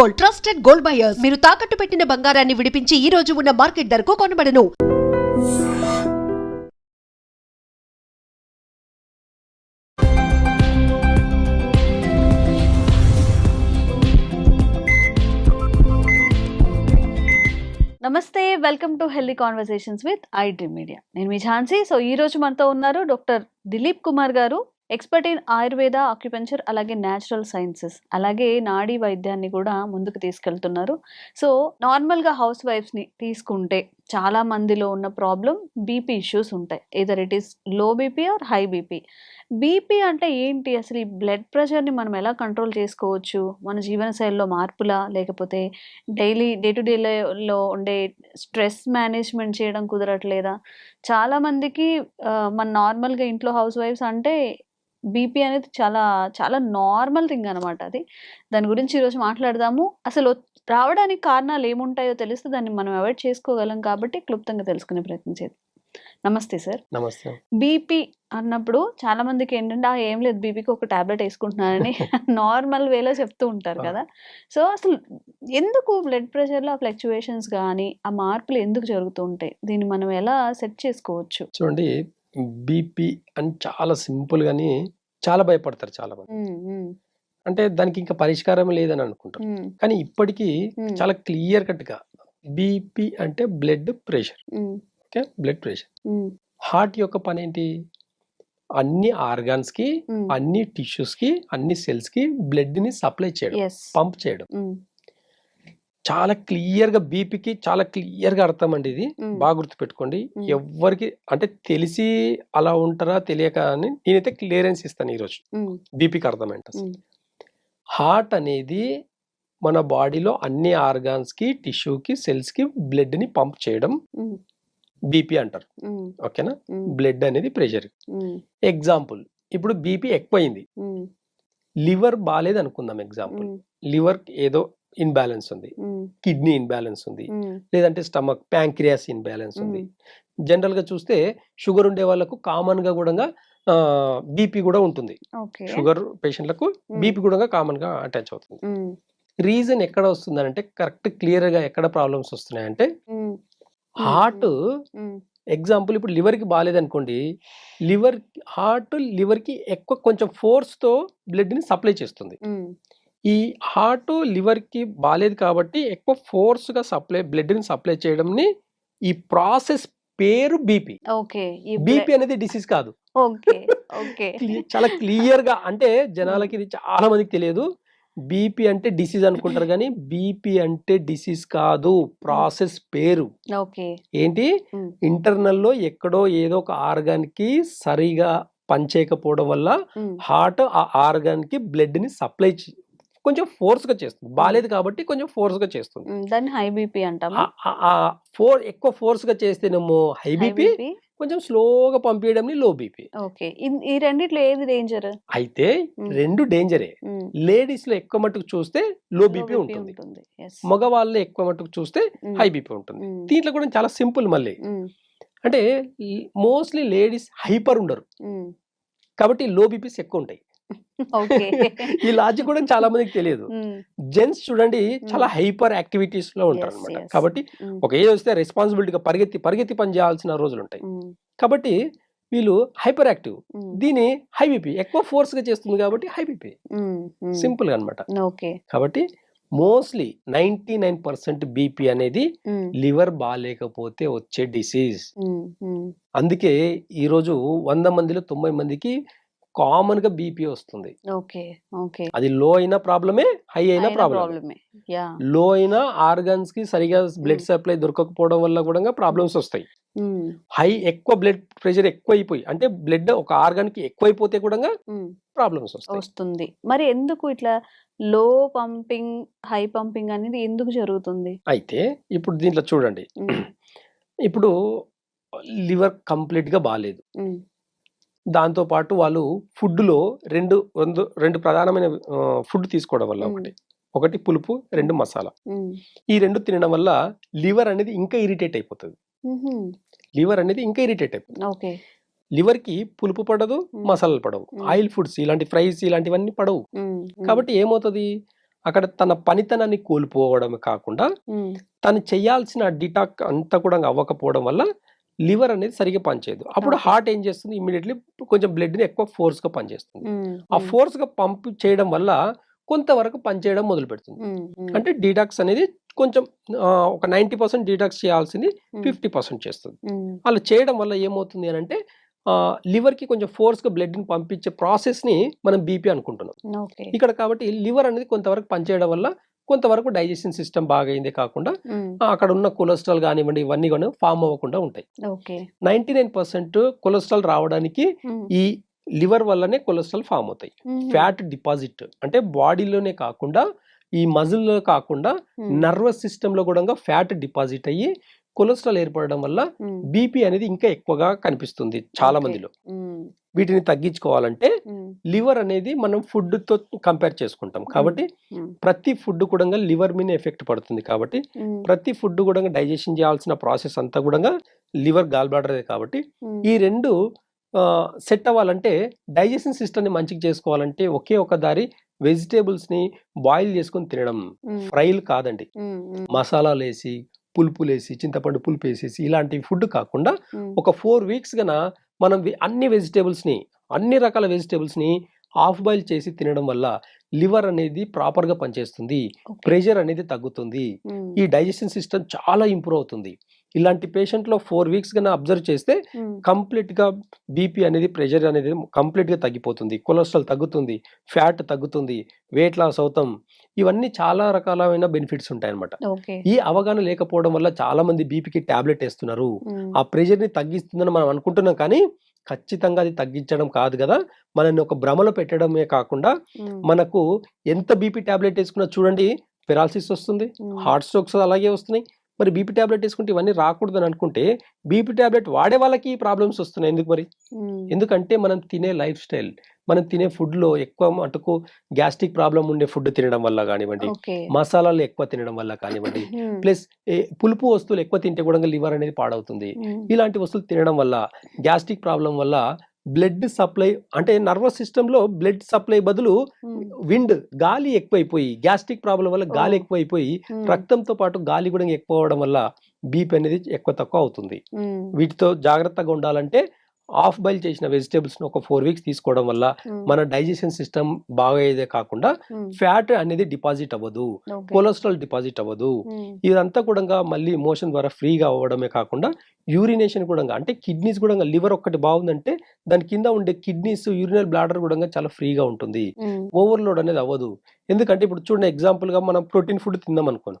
Gold trusted gold buyers. మీరు తాకట్టు పెట్టిన బంగారాన్ని విడిపించి ఈ రోజు ఉన్న మార్కెట్ ధరకు కొనబడను. నమస్తే welcome to healthy conversations with iDream media. నేను మీ ఝాన్సీ. సో ఈ రోజు మనతో ఉన్నారు డాక్టర్ దిలీప్ కుమార్ గారు. ఎక్స్పర్ట్ ఇన్ ఆయుర్వేద ఆక్యుపెంచర్ అలాగే న్యాచురల్ సైన్సెస్. అలాగే నాడీ వైద్యాన్ని కూడా ముందుకు తీసుకెళ్తున్నారు. సో నార్మల్గా హౌస్ వైఫ్స్ని తీసుకుంటే చాలా మందిలో ఉన్న ప్రాబ్లం బీపీ ఇష్యూస్ ఉంటాయి. Either it is low BP or high BP. BP అంటే ఏంటి? అసలు ఈ బ్లడ్ ప్రెషర్ని మనం ఎలా కంట్రోల్ చేసుకోవచ్చు? మన జీవనశైలిలో మార్పులా? లేకపోతే డైలీ డే టు డేలో ఉండే స్ట్రెస్ మేనేజ్మెంట్ చేయడం కుదరట్లేదా? చాలామందికి మన నార్మల్గా ఇంట్లో హౌస్ వైఫ్స్ అంటే బీపీ అనేది చాలా చాలా నార్మల్ థింగ్ అనమాట అది. దాని గురించి ఈరోజు మాట్లాడదాము. అసలు రావడానికి కారణాలు ఏముంటాయో తెలిస్తే దాన్ని మనం అవాయిడ్ చేసుకోగలం కాబట్టి క్లుప్తంగా తెలుసుకునే ప్రయత్నం చేద్దాం. నమస్తే సార్. నమస్తే. బీపీ అన్నప్పుడు చాలా మందికి ఏంటంటే "ఆ, ఏం లేదు బీపీకి ఒక టాబ్లెట్ వేసుకుంటున్నానని నార్మల్ వేలో చెప్తూ ఉంటారు ఆ. కదా. సో అసలు ఎందుకు బ్లడ్ ప్రెషర్లో ఫ్లక్చువేషన్స్ కానీ ఆ మార్పులు ఎందుకు జరుగుతూ ఉంటాయి? దీన్ని మనం ఎలా సెట్ చేసుకోవచ్చు? చూడండి బీపీ అని చాలా సింపుల్ గాని చాలా భయపడతారు చాలా మంది. అంటే దానికి ఇంకా పరిష్కారం లేదని అనుకుంటారు. కానీ ఇప్పటికీ చాలా క్లియర్ కట్గా బీపీ అంటే blood pressure. Okay? Blood pressure. Heart యొక్క పని ఏంటి అన్ని ఆర్గాన్స్కి. అన్ని టిష్యూస్కి అన్ని సెల్స్కి బ్లడ్ని సప్లై చేయడం. పంప్ చేయడం. చాలా క్లియర్గా బీపీకి చాలా క్లియర్గా అర్థం అండి ఇది బాగా గుర్తుపెట్టుకోండి. ఉమ్. ఎవ్వరికి అంటే తెలిసి అలా ఉంటారా తెలియక అని నేనైతే క్లియరెన్స్ ఇస్తాను ఈరోజు. బీపీకి అర్థమైంట ఉమ్, హార్ట్ అనేది మన బాడీలో అన్ని ఆర్గాన్స్కి టిష్యూ కి సెల్స్కి బ్లడ్ని పంప్ చేయడం బీపీ అంటారు. ఓకేనా? బ్లడ్ అనేది ప్రెషర్. ఎగ్జాంపుల్ ఇప్పుడు బీపీ ఎక్కువైంది. లివర్ బాగాలేదు అనుకుందాం ఎగ్జాంపుల్ లివర్ ఏదో ఇన్బ్యాలెన్స్ ఉంది. కిడ్నీ ఇన్బ్యాలెన్స్ ఉంది. లేదంటే స్టమక్ ప్యాంక్రియాస్ ఇన్బ్యాలెన్స్ ఉంది. జనరల్గా చూస్తే షుగర్ ఉండే వాళ్ళకు కామన్గా కూడా బీపీ కూడా ఉంటుంది. షుగర్ పేషెంట్లకు బీపీ కూడా కామన్గా అటాచ్ అవుతుంది. రీజన్ ఎక్కడ వస్తుందంటే కరెక్ట్ క్లియర్గా ఎక్కడ ప్రాబ్లమ్స్ వస్తున్నాయంటే హార్ట్ ఎగ్జాంపుల్ ఇప్పుడు లివర్కి బాగాలేదనుకోండి లివర్ హార్ట్ లివర్కి ఎక్కువ కొంచెం ఫోర్స్తో బ్లడ్ని సప్లై చేస్తుంది. ఈ హార్ట్ లివర్కి బాగాలేదు కాబట్టి ఎక్కువ ఫోర్స్గా సప్లై బ్లడ్ని సప్లై చేయడంని ఈ ప్రాసెస్ పేరు బీపీ. ఓకే. బీపీ అనేది డిసీజ్ కాదు. చాలా క్లియర్గా అంటే జనాలకి ఇది చాలా మందికి తెలియదు. బీపీ అంటే డిసీజ్ అనుకుంటారు కానీ బీపీ అంటే డిసీజ్ కాదు. ప్రాసెస్ పేరు. ఓకే. ఏంటి? ఉమ్, ఇంటర్నల్లో ఎక్కడో ఏదో ఒక ఆర్గాన్కి సరిగా పనిచేయకపోవడం వల్ల హార్ట్ ఆ ఆర్గాన్కి బ్లడ్ని సప్లై కొంచెం ఫోర్స్గా చేస్తుంది బాగాలేదు కాబట్టి కొంచెం ఫోర్స్గా చేస్తుంది దాన్ని హై బీపీ అంటామా? ఫోర్ ఎక్కువ ఫోర్స్గా చేస్తేనేమో హై బీపీ కొంచెం స్లోగా పంపించడం లో బీపీ. ఓకే. ఈ రెండిట్లో ఏది డేంజర్ అయితే రెండు డేంజరే లేడీస్లో ఎక్కువ మట్టుకు చూస్తే లో బీపీ ఉంటుంది. మగవాళ్ళు ఎక్కువ మట్టుకు చూస్తే హై బీపీ ఉంటుంది. దీంట్లో కూడా చాలా సింపుల్ మళ్ళీ. అంటే మోస్ట్లీ లేడీస్ హైపర్ ఉండరు. కాబట్టి లో బీపీస్ ఎక్కువ ఉంటాయి. ఈ లాజిక్ కూడా చాలా మందికి తెలియదు. జెంట్స్ చూడండి చాలా హైపర్ యాక్టివిటీస్లో ఉంటారు అనమాట. కాబట్టి ఒక ఏజ్ వస్తే రెస్పాన్సిబిలిటీగా పరిగెత్తి పరిగెత్తి పని చేయాల్సిన రోజులు ఉంటాయి. కాబట్టి వీళ్ళు హైపర్ యాక్టివ్. దీని హై బీపీ ఎక్కువ ఫోర్స్గా చేస్తుంది కాబట్టి హై బీపీ. సింపుల్ అనమాట ఓకే. కాబట్టి mostly ninety nine percent BP అనేది లివర్ బాగాలేకపోతే వచ్చే డిసీజ్. అందుకే ఈరోజు వంద మందిలో తొంభై మందికి కామన్గా బీపీ వస్తుంది. ఓకే. ఓకే. అది లో అయిన ప్రాబ్లమే హై అయిన ప్రాబ్లమ్. లో అయిన ఆర్గన్స్కి సరిగా బ్లడ్ సప్లై దొరకకపోవడం వల్ల కూడా ప్రాబ్లమ్స్ వస్తాయి. హై ఎక్కువ బ్లడ్ ప్రెషర్ ఎక్కువ అయిపోయి అంటే బ్లడ్ ఒక ఆర్గాన్కి ఎక్కువైపోతే కూడా ఉమ్. ప్రాబ్లమ్స్ వస్తుంది. మరి ఎందుకు ఇట్లా లో పంపింగ్ హై పంపింగ్ అనేది ఎందుకు జరుగుతుంది? అయితే ఇప్పుడు దీంట్లో చూడండి. ఇప్పుడు లివర్ కంప్లీట్గా బాగాలేదు ఉమ్, దాంతో పాటు వాళ్ళు ఫుడ్లో రెండు రెండు రెండు ప్రధానమైన ఫుడ్ తీసుకోవడం వల్ల. ఒకటి. ఒకటి పులుపు రెండు మసాలా. ఈ రెండు తినడం వల్ల లివర్ అనేది ఇంకా ఇరిటేట్ అయిపోతుంది. లివర్ అనేది ఇంకా ఇరిటేట్ అయిపోతుంది. లివర్కి పులుపు పడదు. మసాలాలు పడవు. ఆయిల్ ఫుడ్స్ ఇలాంటి ఫ్రైస్ ఇలాంటివన్నీ పడవు. కాబట్టి ఏమవుతుంది? అక్కడ తన పనితనాన్ని కోల్పోవడమే కాకుండా తను చేయాల్సిన డిటాక్ అంతా కూడా అవ్వకపోవడం వల్ల లివర్ అనేది సరిగ్గా పనిచేయదు. అప్పుడు. హార్ట్ ఏం చేస్తుంది? ఇమీడియట్లీ కొంచెం blood ని ఎక్కువ force గా పనిచేస్తుంది ఆ ఉమ్, force గా పంప్ చేయడం వల్ల కొంతవరకు పనిచేయడం మొదలు పెడుతుంది అంటే డీటాక్స్ అనేది కొంచెం ఒక నైంటీ పర్సెంట్ డీటాక్స్ చేయాల్సింది ఫిఫ్టీ పర్సెంట్ చేస్తుంది. అలా చేయడం వల్ల ఏమవుతుంది అని అంటే లివర్కి కొంచెం ఫోర్స్గా బ్లడ్ని పంపించే ప్రాసెస్ని మనం బీపీ అనుకుంటున్నాం. ఇక్కడ కాబట్టి లివర్ అనేది కొంతవరకు పనిచేయడం వల్ల కొంతవరకు డైజెషన్ సిస్టమ్ బాగా అయిందే కాకుండా అక్కడ ఉన్న కొలెస్ట్రాల్ కానివ్వండి ఇవన్నీ కూడా ఫామ్ అవ్వకుండా ఉంటాయి. Okay. Ninety nine percent cholesterol రావడానికి ఈ లివర్ వల్లనే కొలెస్ట్రాల్ ఫామ్ అవుతాయి. ఫ్యాట్ డిపాజిట్ అంటే బాడీలోనే కాకుండా ఈ మజిల్లో కాకుండా నర్వస్ సిస్టంలో కూడా ఫ్యాట్ డిపాజిట్ అయ్యి కొలెస్ట్రాల్ ఏర్పడడం వల్ల బీపీ అనేది ఇంకా ఎక్కువగా కనిపిస్తుంది చాలా. మందిలో. వీటిని తగ్గించుకోవాలంటే లివర్ అనేది మనం ఫుడ్తో కంపేర్ చేసుకుంటాం. కాబట్టి ప్రతి ఫుడ్ కూడా లివర్ మీద ఎఫెక్ట్ పడుతుంది కాబట్టి ప్రతి ఫుడ్ కూడా డైజెషన్ చేయాల్సిన ప్రాసెస్ అంతా కూడా లివర్ గాల్ బ్లాడర్ కాబట్టి ఈ రెండు సెట్ అవ్వాలంటే డైజెషన్ సిస్టమ్ని మంచిగా చేసుకోవాలంటే ఒకే ఒక దారి వెజిటేబుల్స్ని బాయిల్ చేసుకొని తినడం ఫ్రైలు కాదండి. మసాలాలు వేసి పులుపులు వేసి చింతపండు పులుపు వేసేసి ఇలాంటి ఫుడ్ కాకుండా ఒక ఫోర్ వీక్స్ గన మనం అన్ని వెజిటేబుల్స్ని అన్ని రకాల వెజిటేబుల్స్ని హాఫ్ బాయిల్ చేసి తినడం వల్ల లివర్ అనేది ప్రాపర్గా పనిచేస్తుంది. ప్రెషర్ అనేది తగ్గుతుంది. ఈ డైజెషన్ సిస్టమ్ చాలా ఇంప్రూవ్ అవుతుంది. ఇలాంటి పేషెంట్లో ఫోర్ వీక్స్ గన అబ్జర్వ్ చేస్తే ఉమ్, కంప్లీట్గా బీపీ అనేది ప్రెషర్ అనేది కంప్లీట్గా తగ్గిపోతుంది. కొలెస్ట్రాల్ తగ్గుతుంది ఫ్యాట్ తగ్గుతుంది వెయిట్ లాస్ అవుతాం. ఇవన్నీ చాలా రకాలైన బెనిఫిట్స్ ఉంటాయి అన్నమాట ఓకే. ఈ అవగాహన లేకపోవడం వల్ల చాలా మంది బీపీకి టాబ్లెట్ వేస్తున్నారు. ఆ ప్రెషర్ని తగ్గిస్తుందని మనం అనుకుంటున్నాం కానీ ఖచ్చితంగా అది తగ్గించడం కాదు కదా. మనల్ని ఒక భ్రమలో పెట్టడమే కాకుండా మనకు ఎంత బీపీ టాబ్లెట్ వేసుకున్నా చూడండి పెరాలసిస్ వస్తుంది హార్ట్ స్ట్రోక్స్ అలాగే వస్తున్నాయి. మరి బీపీ టాబ్లెట్ వేసుకుంటే ఇవన్నీ రాకూడదని అనుకుంటే బీపీ టాబ్లెట్ వాడే వాళ్ళకి ఈ ప్రాబ్లమ్స్ వస్తున్నాయి. ఎందుకు మరి? ఎందుకంటే మనం తినే లైఫ్ స్టైల్ మనం తినే food లో ఎక్కువ మటుకు గ్యాస్ట్రిక్ ప్రాబ్లం ఉండే ఫుడ్ తినడం వల్ల కానివ్వండి మసాలాలు ఎక్కువ తినడం వల్ల కానివ్వండి ప్లస్ పులుపు వస్తువులు ఎక్కువ తింటే కూడా లివర్ అనేది పాడవుతుంది. ఇలాంటి వస్తువులు తినడం వల్ల గ్యాస్ట్రిక్ ప్రాబ్లం వల్ల బ్లడ్ సప్లై అంటే నర్వస్ సిస్టంలో బ్లడ్ సప్లై బదులు విండ్ గాలి ఎక్కువైపోయి గ్యాస్ట్రిక్ ప్రాబ్లం వల్ల గాలి. ఎక్కువైపోయి రక్తంతో పాటు గాలి కూడా ఎక్కువ అవడం వల్ల బీపీ అనేది ఎక్కువ తక్కువ అవుతుంది. వీటితో జాగ్రత్తగా ఉండాలంటే హాఫ్ బాయిల్ చేసిన వెజిటేబుల్స్ ఒక ఫోర్ వీక్స్ తీసుకోవడం వల్ల మన డైజెషన్ సిస్టమ్ బాగా అయ్యేదే కాకుండా ఫ్యాట్ అనేది డిపాజిట్ అవ్వదు. కొలెస్ట్రాల్ డిపాజిట్ అవ్వదు. ఇదంతా కూడా మళ్ళీ మోషన్ ద్వారా ఫ్రీగా అవ్వడమే కాకుండా యూరినేషన్ కూడా అంటే కిడ్నీస్ కూడా లివర్ ఒక్కటి బాగుందంటే దాని కింద ఉండే కిడ్నీస్ యూరినల్ బ్లాడర్ కూడా చాలా ఫ్రీగా ఉంటుంది. ఓవర్లోడ్ అనేది అవ్వదు. ఎందుకంటే ఇప్పుడు చూడండి ఎగ్జాంపుల్గా మనం ప్రోటీన్ ఫుడ్ తిందాం అనుకోను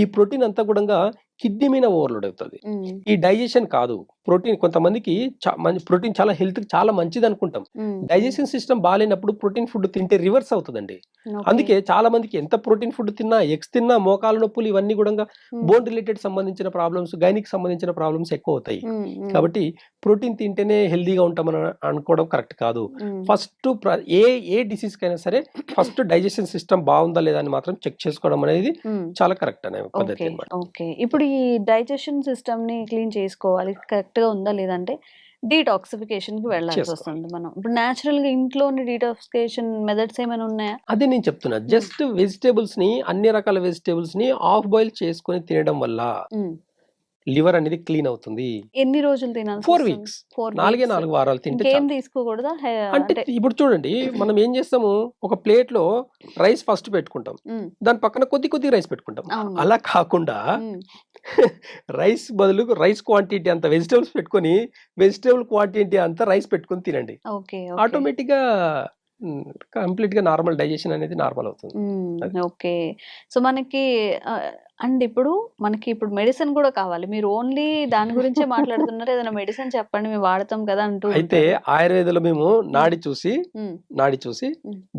ఈ ప్రోటీన్ అంతా కూడా కిడ్నీ మీద ఓవర్లోడ్ అవుతుంది. ఈ డైజెషన్ కాదు. ప్రోటీన్ కొంతమందికి మంచి ప్రోటీన్ చాలా హెల్త్ చాలా మంచిది అనుకుంటాం డైజెషన్ సిస్టమ్ బాగాలేనప్పుడు ప్రోటీన్ ఫుడ్ తింటే రివర్స్ అవుతుందండి. అందుకే చాలా మందికి ఎంత ప్రోటీన్ ఫుడ్ తిన్నా ఎగ్స్ తిన్నా మోకాల నొప్పులు ఇవన్నీ కూడా బోన్ రిలేటెడ్ సంబంధించిన ప్రాబ్లమ్స్ గైనిక్ సంబంధించిన ప్రాబ్లమ్స్ ఎక్కువ అవుతాయి కాబట్టి ప్రోటీన్ తింటేనే హెల్దీగా ఉంటామని అనుకోవడం కరెక్ట్ కాదు. ఫస్ట్ ఏ ఏ డిసీజ్ కైనా సరే ఫస్ట్ డైజెషన్ సిస్టమ్ బాగుందా లేదా అని మాత్రం చెక్ చేసుకోవడం అనేది చాలా కరెక్ట్ అనే పద్ధతి ఇప్పుడు ఈ డైజెషన్ సిస్టమ్ని క్లీన్ చేసుకోవాలి. కరెక్ట్గా ఉందా లేదంటే డీటాక్సిఫికేషన్కి వెళ్ళాల్సి. వస్తుంది మనం. ఇప్పుడు న్యాచురల్గా ఇంట్లోని డీటాక్సిఫికేషన్ మెథడ్స్ ఏమైనా ఉన్నాయా? అదే నేను చెప్తున్నా. జస్ట్ వెజిటేబుల్స్ని అన్ని రకాల వెజిటేబుల్స్ని హాఫ్ బాయిల్ చేసుకొని తినడం వల్ల లివర్ అనేది క్లీన్ అవుతుంది. ఎన్ని రోజులు తినాలి ఫోర్ వీక్స్. నాలుగే నాలుగు వారాలు తింటే. తీసుకోకూడదా? అంటే ఇప్పుడు చూడండి మనం ఏం చేస్తాము? ఒక ప్లేట్లో రైస్ ఫస్ట్ పెట్టుకుంటాం. దాని పక్కన కొద్ది కొద్ది రైస్ పెట్టుకుంటాం. అలా కాకుండా రైస్ బదులు రైస్ క్వాంటిటీ అంత వెజిటేబుల్స్ పెట్టుకొని వెజిటేబుల్ క్వాంటిటీ అంత రైస్ పెట్టుకొని తినండి. ఆటోమేటిక్గా కంప్లీట్గా నార్మల్ డైజెషన్ అనేది నార్మల్ అవుతుంది. ఓకే. సో మనకి అండ్ ఇప్పుడు మనకి ఇప్పుడు మెడిసిన్ కూడా కావాలి. మీరు ఓన్లీ దాని గురించే మాట్లాడుతున్నారు. ఏదైనా మెడిసిన్ చెప్పండి మేము వాడతాం కదా అంటూ అయితే. ఆయుర్వేదంలో మేము నాడి చూసి నాడి చూసి.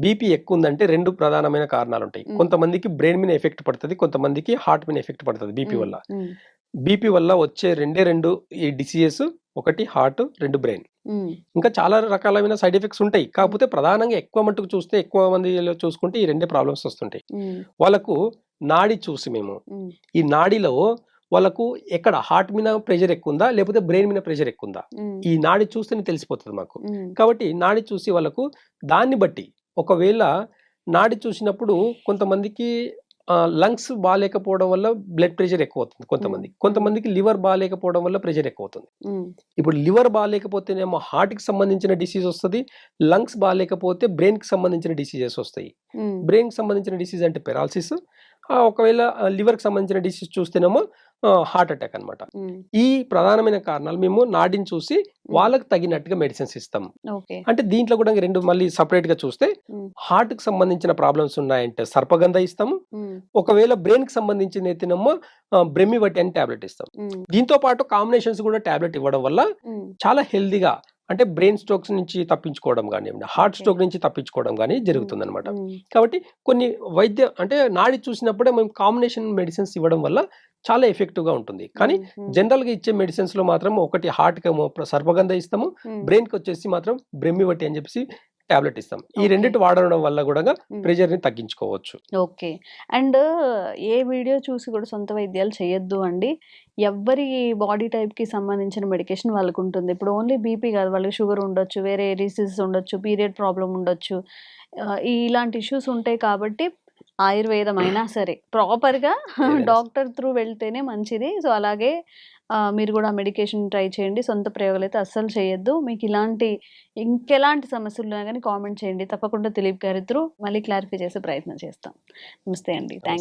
బీపీ ఎక్కువ ఉందంటే రెండు ప్రధానమైన కారణాలు ఉంటాయి. కొంతమందికి బ్రెయిన్ మీద ఎఫెక్ట్ పడుతుంది కొంతమందికి హార్ట్ మీద ఎఫెక్ట్ పడుతుంది బీపీ వల్ల. బీపీ వల్ల వచ్చే రెండే రెండు ఈ డిసీజెస్ ఒకటి హార్ట్ రెండు బ్రెయిన్. ఇంకా చాలా రకాలైన సైడ్ ఎఫెక్ట్స్ ఉంటాయి. కాకపోతే ప్రధానంగా ఎక్కువ మట్టుకు చూస్తే ఎక్కువ మందిలో చూసుకుంటే ఈ రెండే ప్రాబ్లమ్స్ వస్తుంటాయి. వాళ్ళకు నాడి చూసి మేము. ఈ నాడిలో వాళ్ళకు ఎక్కడ? హార్ట్ మీద ప్రెషర్ ఎక్కువ ఉందా? లేకపోతే బ్రెయిన్ మీద ప్రెషర్ ఎక్కువ ఉందా? ఈ నాడి చూస్తేనే తెలిసిపోతుంది మాకు. కాబట్టి నాడి చూసి వాళ్ళకు దాన్ని బట్టి ఒకవేళ నాడి చూసినప్పుడు కొంతమందికి లంగ్స్ బాగాలేకపోవడం వల్ల బ్లడ్ ప్రెషర్ ఎక్కువ అవుతుంది కొంతమంది కొంతమందికి లివర్ బాగాలేకపోవడం వల్ల ప్రెషర్ ఎక్కువ అవుతుంది ఇప్పుడు లివర్ బాగాలేకపోతేనేమో హార్ట్కి సంబంధించిన డిసీజ్ వస్తుంది లంగ్స్ బాగాలేకపోతే బ్రెయిన్కి సంబంధించిన డిసీజెస్ వస్తాయి. బ్రెయిన్కి సంబంధించిన డిసీజ్ అంటే పెరాలసిస్ ఒకవేళ లివర్కి సంబంధించిన డిసీజ్ చూస్తేనేమో హార్ట్ అటాక్ అన్నమాట. ఉమ్, ఈ ప్రధానమైన కారణాలు మేము నాడిని చూసి వాళ్ళకి తగినట్టుగా మెడిసిన్స్ ఇస్తాం. అంటే దీంట్లో కూడా రెండు మళ్ళీ separate గా చూస్తే హార్ట్కి సంబంధించిన ప్రాబ్లమ్స్ ఉన్నాయంటే సర్పగంధ ఇస్తాము ఒకవేళ బ్రెయిన్కి సంబంధించిన ఎత్తినమ్మో బ్రెమ్మివట్టి అని టాబ్లెట్ ఇస్తాం. దీంతో పాటు కాంబినేషన్స్ కూడా టాబ్లెట్ ఇవ్వడం వల్ల చాలా హెల్దీగా అంటే బ్రెయిన్ స్ట్రోక్స్ నుంచి తప్పించుకోవడం కానివ్వండి హార్ట్. స్ట్రోక్ నుంచి తప్పించుకోవడం కానీ జరుగుతుంది అనమాట కాబట్టి కొన్ని వైద్య అంటే నాడి చూసినప్పుడే మేము కాంబినేషన్ మెడిసిన్స్ ఇవ్వడం వల్ల చాలా ఎఫెక్టివ్గా ఉంటుంది. కానీ ఉమ్, జనరల్గా ఇచ్చే మెడిసిన్స్లో మాత్రం ఒకటి హార్ట్కి ఏమో సర్పగంధ ఇస్తాము బ్రెయిన్కి వచ్చేసి మాత్రం బ్రెమ్మివట్టి అని చెప్పేసి టాబ్లెట్ ఇస్తాం. ఈ. రెండింటి వాడడం వల్ల కూడా. ప్రెషర్ని తగ్గించుకోవచ్చు. ఓకే. అండ్ ఏ వీడియో చూసి కూడా సొంత వైద్యాలు చేయొద్దు అండి. ఎవ్వరి బాడీ టైప్కి సంబంధించిన మెడికేషన్ వాళ్ళకు ఉంటుంది ఇప్పుడు ఓన్లీ బీపీ కాదు వాళ్ళకి షుగర్ ఉండొచ్చు వేరే డిసీజెస్ ఉండొచ్చు పీరియడ్ ప్రాబ్లం ఉండొచ్చు. ఇలాంటి ఇష్యూస్ ఉంటాయి కాబట్టి ఆయుర్వేదం అయినా సరే. ప్రాపర్గా డాక్టర్ త్రూ వెళ్తేనే మంచిది. సో అలాగే మీరు కూడా మెడికేషన్ ట్రై చేయండి. సొంత ప్రయోగాలు అయితే అస్సలు చేయొద్దు. మీకు ఇలాంటి ఇంకెలాంటి సమస్యలు ఉన్నా కానీ కామెంట్ చేయండి. తప్పకుండా దిలీప్ గారి త్రూ మళ్ళీ క్లారిఫై చేసే ప్రయత్నం చేస్తాం. నమస్తే అండి. థ్యాంక్